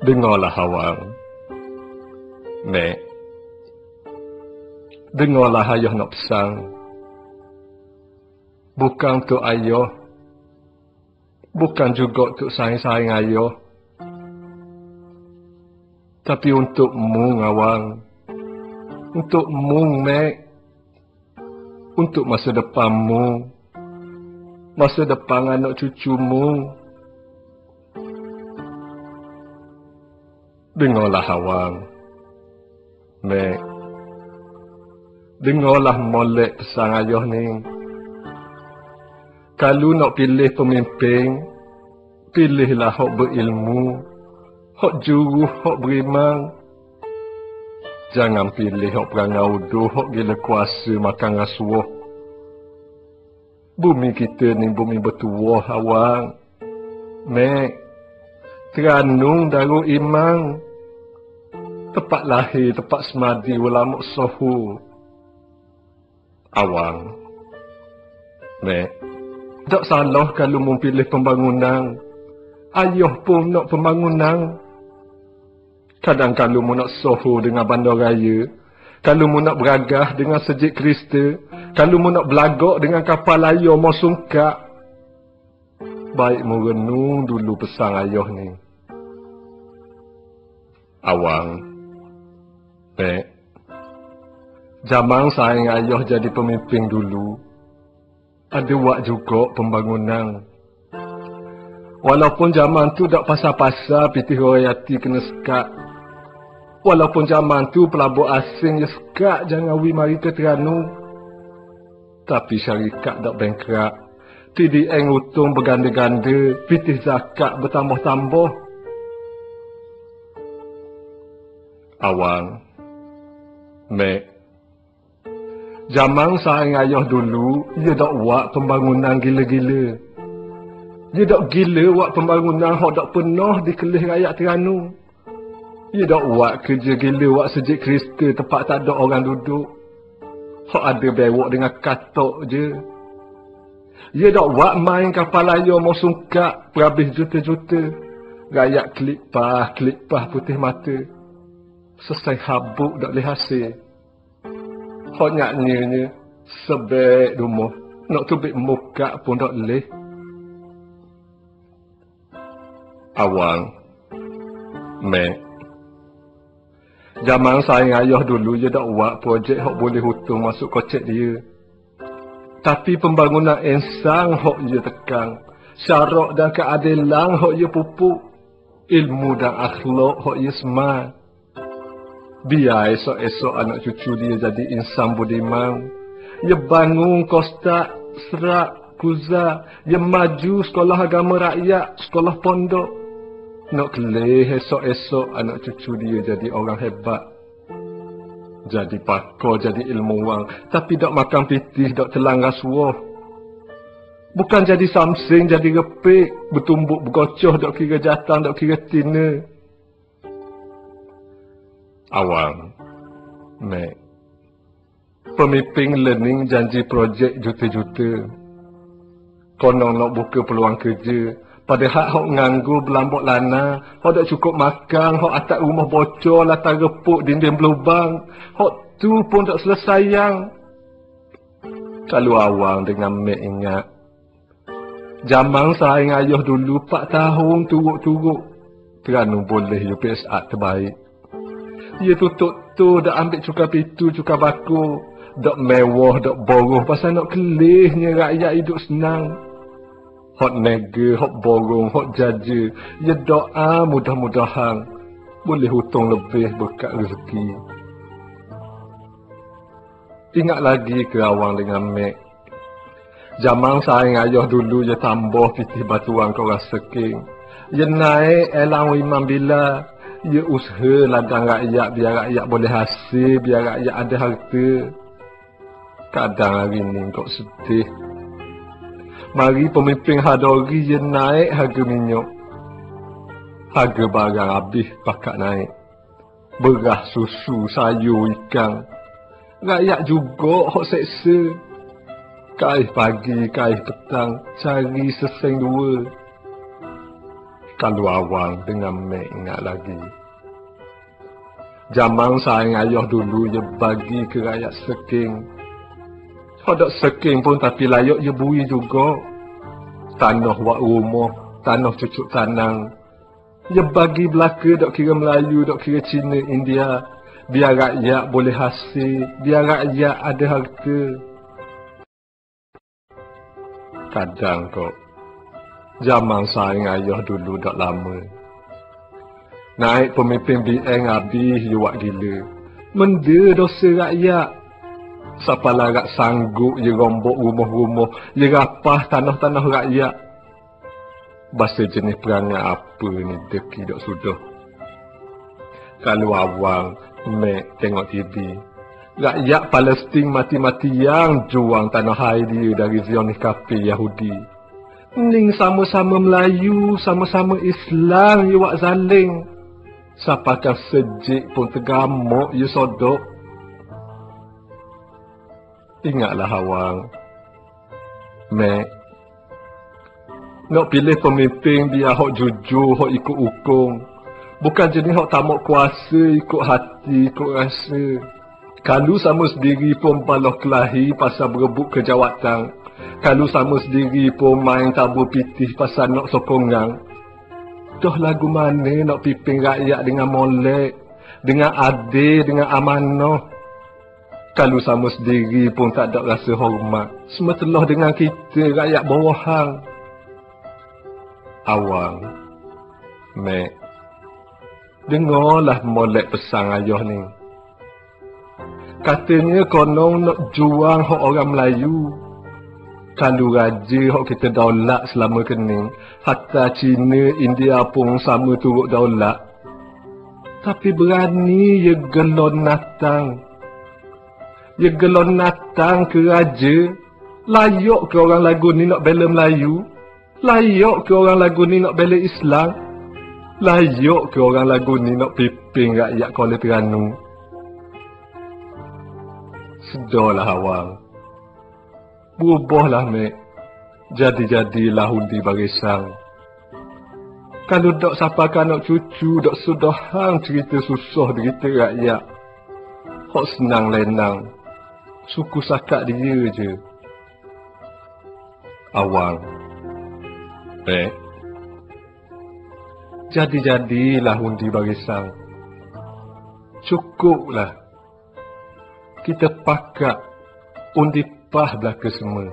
Dengarlah awang. Mek. Dengarlah ayah nak pesan. Bukan untuk ayah. Bukan juga untuk sayang-sayang ayah. Tapi untuk mu, awang. Untuk mu, Mek. Untuk masa depanmu. Masa depan anak cucumu. Dengarlah awang. Mek. Dengarlah molek pesan ayah ni. Kalau nak pilih pemimpin, pilihlah hok berilmu, hok juru, hok beriman. Jangan pilih hok perangau uduh, hok gila kuasa makan rasuah. Bumi kita ni bumi bertuah awang. Mek, teranung daru imang. Tepat lahir, tepat semadi, ulamuk sohu. Awang. Mek, tak salah kalau memilih pembangunan. Ayah pun nak pembangunan. Kadang kalau mu nak sohu dengan bandar raya. Kalau mu nak beragah dengan sejik krista. Kalau mu nak belagak dengan kapal ayah mau sungkak. Baik mu renung dulu pesan ayah ni. Awang. Mek. Zaman sayang ayah jadi pemimpin dulu ada wak juga pembangunan. Walaupun zaman tu tak pasal-pasal pitih royalti kena sekat. Walaupun zaman tu pelabur asing ya sekat jangan wi mari ke Terengganu. Tapi syarikat tak bankrupt. TDN utung berganda-ganda, pitih zakat bertambah-tambah. Awang, Mek, Zaman sayang ayah dulu, ia tak buat pembangunan gila-gila. Ia tak gila buat pembangunan yang tak penuh di kelih rakyat Terengganu. Ia tak buat kerja gila buat sejik krista tempat tak ada orang duduk. Hak ada bewok dengan katok je. Ia tak buat main kapal layar mau sungkak berhabis juta-juta. Rakyat klik pah, klik pah putih mata. Selesai habuk tak boleh hasil. Hak nyanyi sebek rumah. Nak tubik muka pun tak boleh. Awang. Mek. Zaman saya ayah dulu dia tak buat projek hak boleh hutung masuk kocek dia. Tapi pembangunan insang hak dia tekan. Syarak dan keadilan hak dia pupuk. Ilmu dan akhlak hak dia semat. Biar esok-esok anak cucu dia jadi insan budiman. Dia bangun kosta, serak, kuza. Dia maju sekolah agama rakyat, sekolah pondok. Nak kelih esok-esok anak cucu dia jadi orang hebat. Jadi pakar, jadi ilmuwan. Tapi tak makan pitih, tak telang rasuah. Bukan jadi samsing, jadi repik. Bertumbuk, bergocoh, tak kira jatang, tak kira tina awam. Mek. Pemimpin learning janji projek juta-juta. Konon nak buka peluang kerja. Padahal hak nganggu belambok lana, hak tak cukup makan, hak atas rumah bocor, latar repuk, dinding berlubang. Hak tu pun tak selesai yang. Kalau awang dengan mek ingat. Zaman saya ayah dulu 4 tahun turuk-turuk. Kerana boleh UPSA terbaik. Dia tutup tu dah ambil cuka pitu, cuka baku. Dok mewah, dok boroh. Pasal nak kelihnya rakyat hidup senang. Hot nega, hot borong, hot jaja. Ya doa mudah-mudahan. Boleh hutang lebih berkat rezeki. Ingat lagi ke awang dengan Mek. Zaman sayang ayah dulu ya tambah pitih batuan kau rasa king. Ya naik elang imam bila ia usaha ladang rakyat biar rakyat boleh hasil, biar rakyat ada harta. Kadang hari ni kau sedih. Mari pemimpin hadori je naik harga minyak. Harga barang habis pakat naik. Beras, susu, sayur, ikan. Rakyat juga hok seksa. Kaih pagi, kaih petang, cari seseng dua. Kalau awang dengan mek ingat lagi. Zaman sayang ayah dulu ya bagi ke rakyat seking. Hodok seking pun tapi layak ya bui juga. Tanah wak rumah, tanah cucuk tanang. Ya bagi belaka dok kira Melayu, dok kira Cina, India. Biar rakyat boleh hasil, biar rakyat ada harta. Kadang kok, zaman sayang ayah dulu dak lama. Naik pemimpin BN habis yuak gila. Menda dosa rakyat. Siapa larat sanggup je rombok rumah-rumah, je rapah tanah-tanah rakyat. Bahasa jenis perangai apa ni deki dok sudah. Kalau awang, mek tengok TV. Rakyat Palestin mati-mati yang juang tanah hai dia dari Zionis kafe Yahudi. Ning sama-sama Melayu, sama-sama Islam, yuak zaling. Siapakah sejik pun tergamuk you sodok. Ingatlah awang. Mek. Nak pilih pemimpin dia hok jujur, hok ikut hukum. Bukan jenis hok tamak kuasa, ikut hati, ikut rasa. Kalau sama sendiri pun baloh kelahi pasal berebut kejawatan. Kalau sama sendiri pun main tabur pitih pasal nak sokongan. Dah lagu mana nak pimpin rakyat dengan molek, dengan adil, dengan amanah. Kalau sama sendiri pun tak ada rasa hormat. Semua telah dengan kita, rakyat bawahan. Awang, Mek, dengarlah molek pesan ayah ni. Katanya konon nak juang orang Melayu kalau raja hok kita daulat selama kening, hatta Cina, India pun sama turut daulat. Tapi berani ye gelon natang. Ye gelon natang ke raja, layak ke orang lagu ni nak bela Melayu? Layak ke orang lagu ni nak bela Islam? Layak ke orang lagu ni nak pimpin rakyat Kuala Terengganu? Sedorlah awang. Berubahlah, Mek. Jadi-jadilah undi barisang. Kalau dok siapa anak cucu, dok sudah hang cerita susah derita rakyat. Hok senang lenang. Suku sakak dia je. Awang. Mek. Jadi-jadilah undi barisang. Cukuplah. Kita pakat undi pah belaka semua.